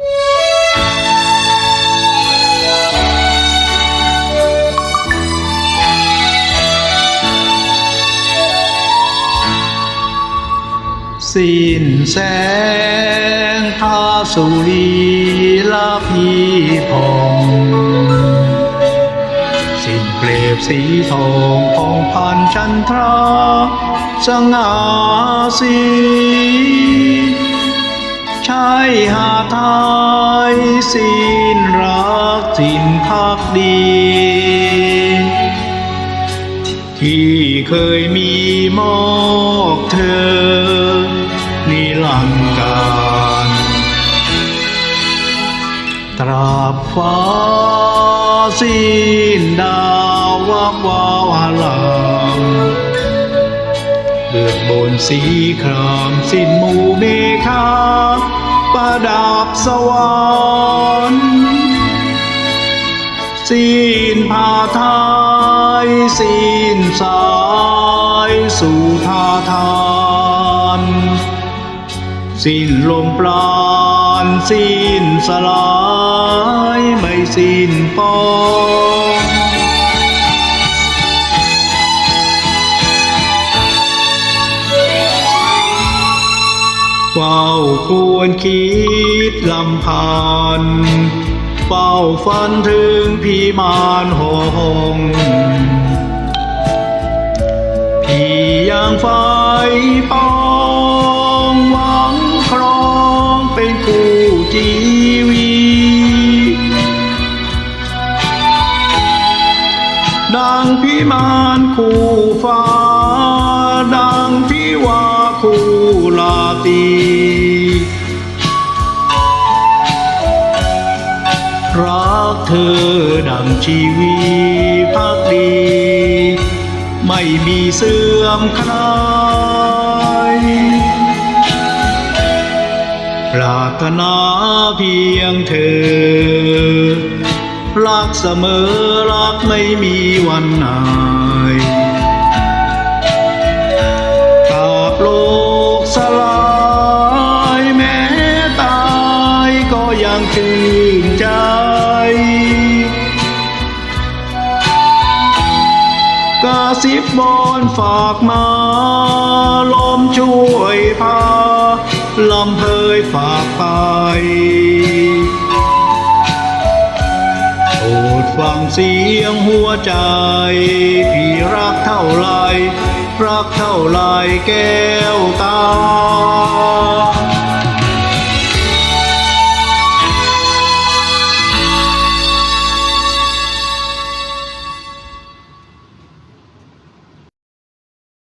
สิ้นแสงพาสุรีลาพีพองสิ้นเปลบสีทองพองพันชันทราสง่าสี ชายหาดไทยสิ้นรักสิ้นพักดี ที่เคยมีมอบเธอ นิรันการตราบฟ้าสิ้นดาววับวาวลามเบือกบ นสีครามสิ้นหมู่เมฆาประดับสวรรค์สิ้นผาไทยสิ้นสายสู่ทาทานสิ้นลมปราณสิ้นสลายไม่สิ้นปอง เฝ้าควรคิดลำพันเฝ้าฝันถึงพี่มานหงพี่ยังไฟปอ ลาตรีรักเธอดังชีวีพักดี ไม่มีเสื่อมคลายปรารถนาเพียงเธอ รักเสมอรักไม่มีวันหา ก็ยังชื่นใจกาสิบบอนฝากมาลมช่วยพาลำเพยฝากไปโปรดฟังเสียงหัวใจ พี่รักเท่าไร รักเท่าไรแก้วตา